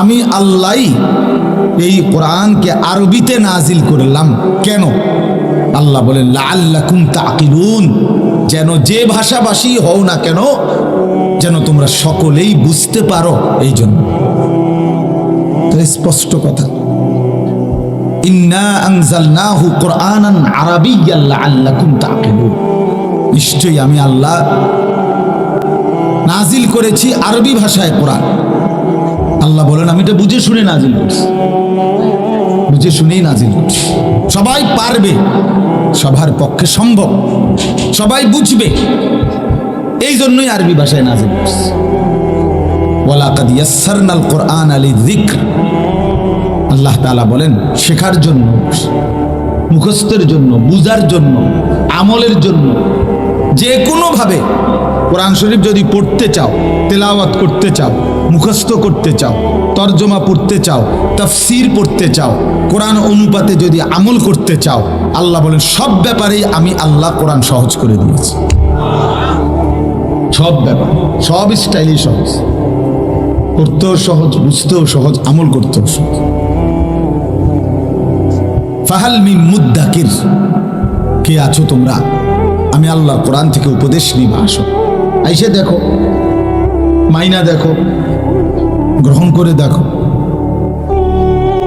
আমি আল্লাহ এই কোরআনকে আরবিতে নাজিল করলাম। কেন? আল্লাহ বলেন লাল্লাকুম তাকিলুন যেন যে ভাষাভাষী হও না কেন, যেন তোমরা সকলেই বুঝতে পারো এই জন্য স্পষ্ট কথা। ইন্না নিশ্চয়ই আমি আল্লাহ নাজিল করেছি আরবি ভাষায় কোরআন। আল্লাহ বলেন, আমি এটা বুঝে শুনে নাজিল করছি। বুঝে শুনেই নাজিল করছি। সবাই পারবে, সবার পক্ষে সম্ভব। সবাই বুঝবে। এই জন্যই আরবি ভাষায় নাজিল করছি। ওয়ালাকাদ ইয়াসসারনাল কোরআন আলী আল্লাহ তাআলা বলেন, শেখার জন্য, মুখস্থের জন্য বুজার জন্য, আমলের জন্য যে কোনোভাবে কোরআন শরীফ যদি পড়তে চাও, তেলাওয়াত করতে চাও মুখস্থ করতে চাও, তর্জমা পড়তে চাও, তাফসির পড়তে চাও, কোরআন অনুপাতে যদি আমল করতে চাও, আল্লাহ বলেন, সব ব্যাপারেই আমি আল্লাহ কোরআন সহজ করে দিয়েছি। সব ব্যাপার, সব স্টাইলই সহজ। করতেও সহজ, বুঝতেও সহজ, আমল করতেও সহজ। ফাহাল মিন মুদ্দাকির, কে আছো তোমরা? আমি আল্লাহ কোরআন থেকে উপদেশ নিবা, আসো। আইসে দেখো, মাইনা দেখো। গ্রহণ করে দেখো।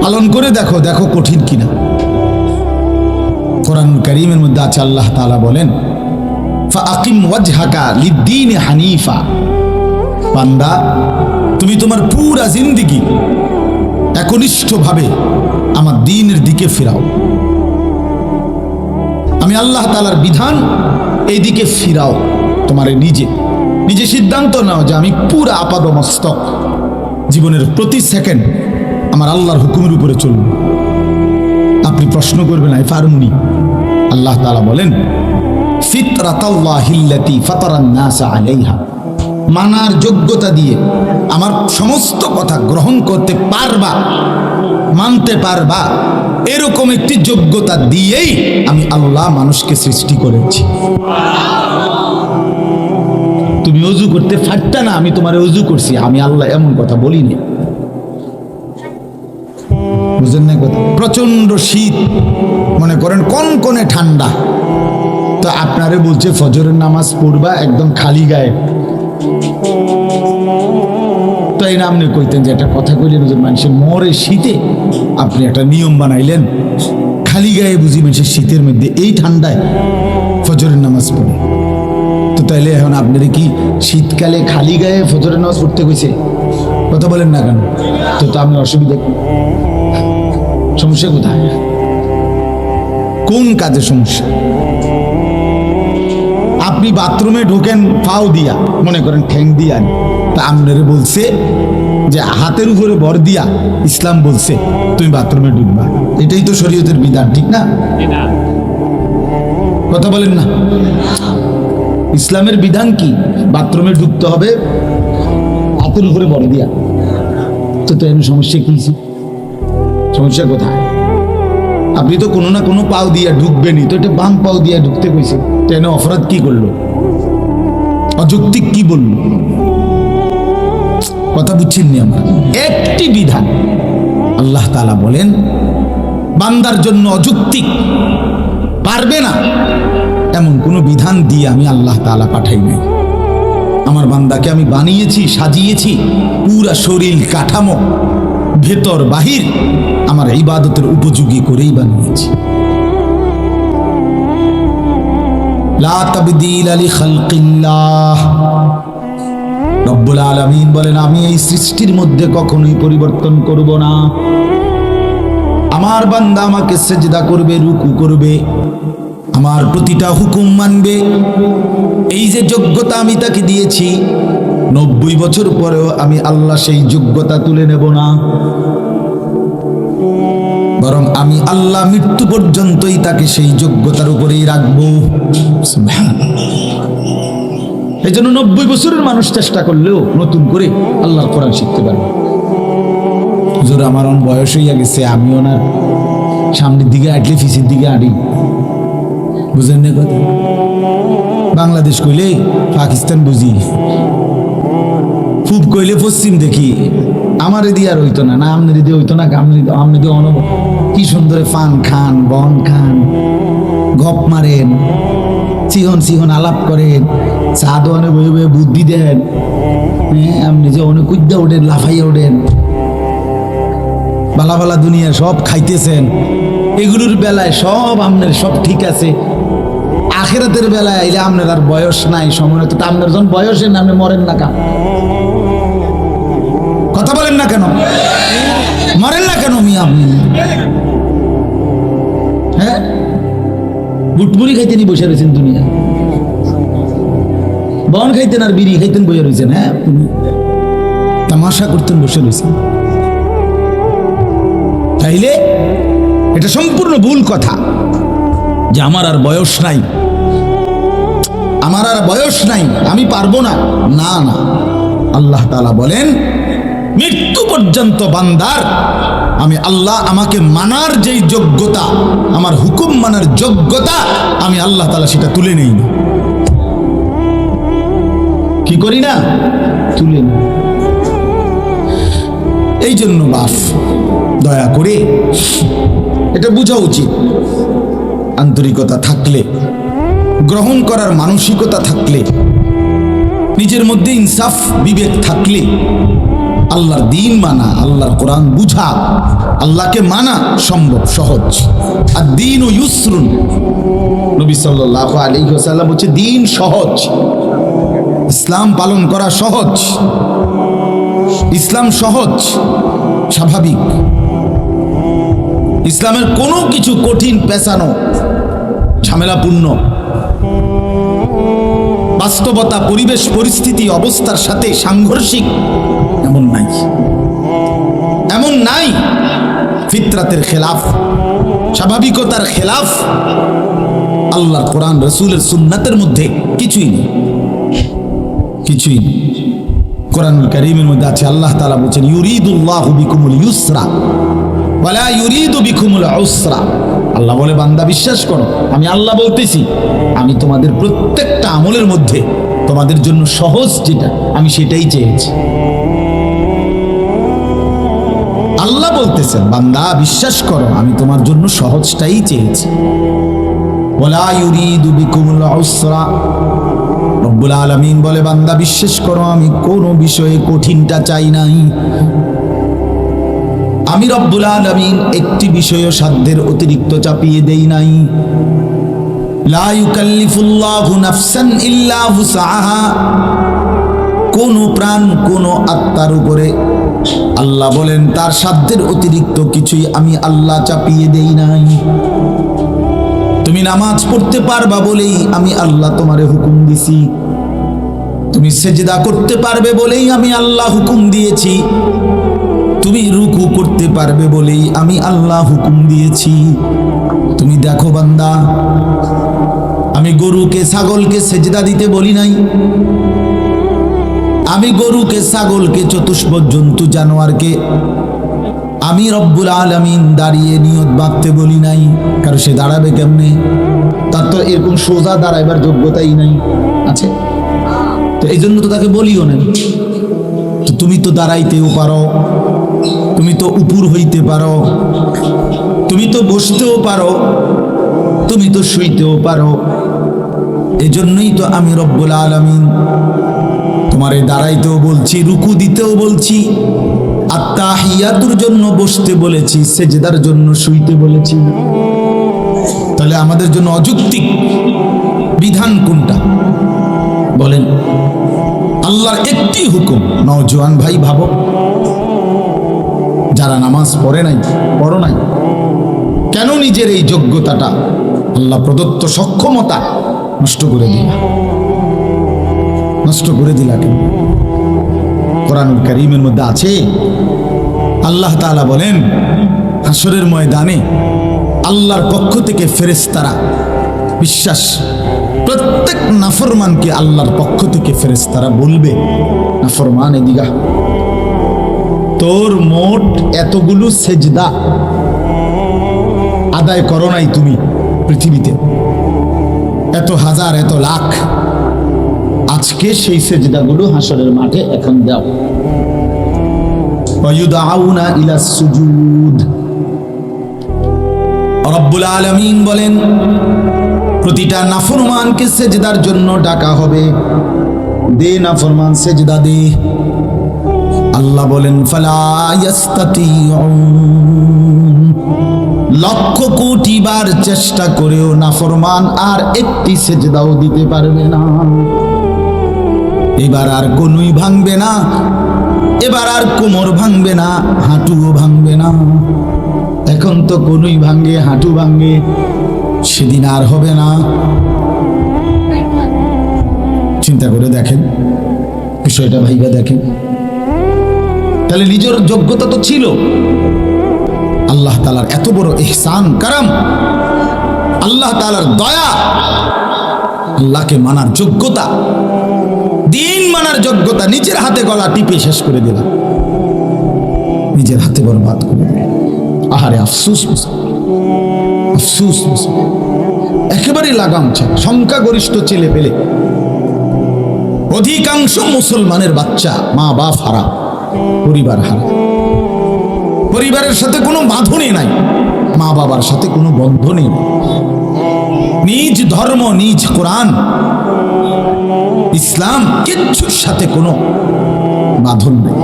পালন করে দেখো দেখো কঠিন কিনা। কোরআন করিমের মধ্যে আছে, আল্লাহ তাআলা বলেন তুমি তোমার পুরা জিন্দিগি আমার দিনের দিকে ফেরাও। আমি আল্লাহ তালার বিধান এই দিকে ফিরাও। তোমার নিজে নিজে সিদ্ধান্ত নাও যে আমি পুরা আপাদ মস্তক জীবনের প্রতি সেকেন্ড আমার আল্লাহর হুকুমের উপরে চলব আপনি প্রশ্ন করবেন আই ফারমুনি আল্লাহ তালা বলেন মানার যোগ্যতা দিয়ে আমার সমস্ত কথা গ্রহণ করতে পারবা, মানতে পারবা, এরকম একটি যোগ্যতা দিয়েই আমি আল্লাহ মানুষকে সৃষ্টি করেছি। তুমি অজু করতে পারতা না, আমি তোমার অজু করছি। আমি আল্লাহ এমন কথা বলিনি। বুঝলেন না কথা? প্রচণ্ড শীত। মনে করেন কনকনে ঠান্ডা। তো আপনারে বলছে, ফজরের নামাজ পড়বা একদম খালি গায়ে। তো এই নামনে কইতেন যে, একটা কথা কইলেন যে মানুষের মরে শীতে আপনি একটা নিয়ম বানাইলেন। খালি গায়ে বুঝি মানুষের শীতের মধ্যে এই ঠান্ডায় ফজরের নামাজ পড়ে। তাইলে এখন আপনার কি শীতকালে খালি গায়ে ফজরের নামাজ পড়তে কইছে? কথা বলেন না কেন? তো তো আপনি অসুবিধা কি? সমস্যা কোথায়? কোন কাজে সমস্যা? আপনি বাথরুমে ঢোকেন পাও দিয়া মনে করেন ঠ্যাং দিয়া তা আপনারে বলছে যে হাতের উপরে ভর দিয়া ইসলাম বলছে তুমি বাথরুমে ঢুকবা। এটাই তো শরীয়তের বিধান ঠিক না? কথা বলেন না। ইসলামের বিধান কি? বাথরুমে ঢুকতে হবে, হাতের উপরে ভর দিয়া। তো তো এর সমস্যা কি সমস্যা কোথায়? আপনি তো কোনো না কোনো পাও দিয়া ঢুকবেনি তো এটা বাম পাও দিয়া ঢুকতে কইছে। তো অপরাধ কি করল? অযৌক্তিক কি বলল? কথা বুঝছেন নি আমরা একটি বিধান আল্লাহ তাআলা বলেন, বান্দার জন্য অযৌক্তিক। পারবে না। এমন কোনো বিধান দিয়ে আমি আল্লাহ তাআলা পাঠাই নাই। আমার বান্দাকে আমি বানিয়েছি, সাজিয়েছি, পুরা শরীর কাঠামো, ভেতর বাহির আমার ইবাদতের উপযোগী করেই বানিয়েছি। আমি এই সৃষ্টির মধ্যে কখনোই পরিবর্তন করব না। আমার বান্দা আমাকে সেজদা করবে, রুকু করবে। আমার প্রতিটা হুকুম মানবে। এই যে যোগ্যতা আমি তাকে দিয়েছি, নব্বই বছর পরেও আমি আল্লাহ সেই যোগ্যতা তুলে নেব না। বরং আমি আল্লাহ মৃত্যু পর্যন্তই তাকে সেই যোগ্যতার উপরেই রাখব। এই জন্য নব্বই বছরের মানুষ চেষ্টা করলেও নতুন করে আল্লাহর কোরআন শিখতে পারবে। আমার অন বয়স হইয়া গেছে, আমিও না। সামনের দিকে আটলে ফিসের দিকে আড়ি বুঝেন না কথা? বাংলাদেশ কইলে পাকিস্তান বুঝি। পূব কইলে পশ্চিম দেখি। আমার দিয়ে আর হইতো না না আমনে দিয়ে হইতো না, আমনি আমনি দিয়ে অনব কি সুন্দর পান খান, বন খান, গপ মারেন, সিহন সিহন আলাপ করেন চা দোয়ানে বয়ে বয়ে বুদ্ধি দেন হ্যাঁ আপনি যে অনেক কুদ্দা ওঠেন, লাফাইয়া ওঠেন। বালা বালা দুনিয়া সব খাইতেছেন। এগুলোর বেলায় সব আপনার সব ঠিক আছে। আখেরাতের বেলায় আইলে আপনার আর বয়স নাই, সময় তো আপনার যখন বয়সে না, আপনি মরেন না কেন? কথা বলেন না কেন? মরেন না কেন মি আপনি হ্যাঁ? গুটমুড়ি খাইতেনি বসে রয়েছেন দুনিয়া। বন খাইতেন আর বিড়ি খাইতেন বসে রয়েছেন হ্যাঁ? তামাশা করতেন বসে রয়েছেন। তাইলে এটা সম্পূর্ণ ভুল কথা যে আমার আর বয়স নাই। আমার আর বয়স নাই, আমি পারব না। না না। আল্লাহ তালা বলেন, মৃত্যু পর্যন্ত বান্দার, আমি আল্লাহ আমাকে মানার যেই যোগ্যতা, আমার হুকুম মানার যোগ্যতা, আমি আল্লাহ তালা সেটা তুলে নেই। কি করি না? তুলে এই জন্য বাপ, দয়া করে, এটা বোঝা উচিত। আন্তরিকতা থাকলে গ্রহণ করার মানসিকতা থাকলে, নিজের মধ্যে ইনসাফ, বিবেক থাকলে, আল্লাহর দিন মানা, আল্লাহর কোরআন বুঝা, আল্লাহকে মানা সম্ভব সহজ। আর দিন ও ইউসরুন, নবী সাল্লাহ আলী সাল্লাম হচ্ছে দিন সহজ। ইসলাম পালন করা সহজ। ইসলাম সহজ, স্বাভাবিক। ইসলামের কোনো কিছু কঠিন, পেঁচানো, ঝামেলাপূর্ণ বাস্তবতা পরিবেশ পরিস্থিতি অবস্থার সাথে সাংঘর্ষিক। এমন নাই। এমন নাই। ফিতরাতের খেলাফ স্বাভাবিকতার খেলাফ। আল্লাহর কোরআন রসুলের সুন্নাতের মধ্যে কিছুই নেই। কিছুই নেই। কোরআনুল করিমের মধ্যে আছে আল্লাহ তালা বলছেন ইউরিদুল্লাহ বিকুমুল ইউসরা। আল্লাহ বলে, বান্দা, বিশ্বাস করো, আমি আল্লাহ বলতেছি, আমি তোমাদের প্রত্যেকটা আমলের মধ্যে তোমাদের জন্য সহজ যেটা, আমি সেটাই চেয়েছি। আল্লাহ বলতেছেন, বান্দা, বিশ্বাস করো, আমি তোমার জন্য সহজটাই চেয়েছি। ইউরিদু বলে, বান্দা, বিশ্বাস করো, আমি কোনো বিষয়ে কঠিনটা চাই নাই। আমি রব্বুল আলমিন একটি বিষয় সাধ্যের অতিরিক্ত চাপিয়ে দেই নাই। কোন প্রাণ, কোন আত্মার উপরে আল্লাহ বলেন, তার সাধ্যের অতিরিক্ত কিছুই আমি আল্লাহ চাপিয়ে দেই নাই। তুমি নামাজ পড়তে পারবা বলেই আমি আল্লাহ তোমারে হুকুম দিছি। তুমি সেজদা করতে পারবে বলেই আমি আল্লাহ হুকুম দিয়েছি। তুমি রুকু করতে পারবে বলেই আমি আল্লাহ হুকুম দিয়েছি। তুমি দেখো বান্দা, আমি গরুকে, ছাগলকে সেজদা দিতে বলি নাই। আমি গরুকে, ছাগলকে চতুষ্প জন্তু জানোয়ারকে আমি রব্বুল আলমিন দাঁড়িয়ে নিয়ত বাঁধতে বলি নাই। কারণ সে দাঁড়াবে কেমনে? তার তো এরকম সোজা দাঁড়াইবার যোগ্যতাই নাই। আছে? তো এই জন্য তো তাকে বলিও না তুমি তো দাঁড়াইতেও পারো। তুমি তো উপুর হইতে পারো। তুমি তো বসতেও পারো। তুমি তো শুইতেও পারো। এজন্যই তো আমি রব্বুল আলমিন তোমারে দাঁড়াইতেও বলছি, রুকু দিতেও বলছি আত্মাহিয়াতুর জন্য বসতে বলেছি, সেজদার জন্য শুইতে বলেছি। তাহলে আমাদের জন্য অযৌক্তিক বিধান কোনটা? বলেন, আল্লাহর একটি হুকুম। নওজোয়ান ভাই, ভাবো। যারা নামাজ পড়ে নাই, পড়ো নাই। কেন নিজের এই যোগ্যতাটা আল্লাহ প্রদত্ত সক্ষমতা নষ্ট করে দিলা? নষ্ট করে দিলা কেন? কোরআনুল করিমের মধ্যে আছে, আল্লাহ তাআলা বলেন হাসরের ময়দানে আল্লাহর পক্ষ থেকে ফেরেশতারা বিশ্বাস, প্রত্যেক নাফরমানকে আল্লাহর পক্ষ থেকে ফেরেশতারা বলবে, নাফরমান এদিগা তোর মোট এতগুলো সেজদা আদায় করো নাই তুমি পৃথিবীতে। এত হাজার, এত লাখ। আজকে সেই সেজদাগুলো হাসরের মাঠে এখন দাও। ওয়ায়ুদআউনা ইলা সুজুদ। রব্বুল আলামিন বলেন, প্রতিটা নাফরমানকে সেজদার জন্য ডাকা হবে। দে নাফরমান, সেজদা দে। আল্লাহ বলেন লক্ষ কোটি বার চেষ্টা করেও নাফরমান আর একটি সেজদাও দিতে পারবে না। এবার আর কোনুই ভাঙবে না, এবার আর কোমর ভাঙবে না, হাঁটুও ভাঙবে না। এখন তো কোনুই ভাঙে, হাঁটু ভাঙে, সেদিন আর হবে না। চিন্তা করে দেখেন, বিষয়টা ভাইবা দেখেন। তাহলে নিজের যোগ্যতা তো ছিল। আল্লাহ তালার এত বড় ইহসান, কারাম। আল্লাহ তালার দয়া। আল্লাহকে মানার যোগ্যতা। দিন মানার যোগ্যতা নিজের হাতে গলা টিপে শেষ করে দিলাম। নিজের হাতে বরবাদ করে দিলাম। আহারে আফসুস আফসুস একেবারে লাগাম সংখ্যাগরিষ্ঠ ছেলে পেলে। অধিকাংশ মুসলমানের বাচ্চা মা বাপ হারা পরিবার হারা। পরিবারের সাথে কোনো বাঁধনই নাই। মা বাবার সাথে কোনো বন্ধনই নেই। নিজ ধর্ম, নিজ কোরআন, ইসলাম, কিচ্ছুর সাথে কোনো বাঁধন নেই।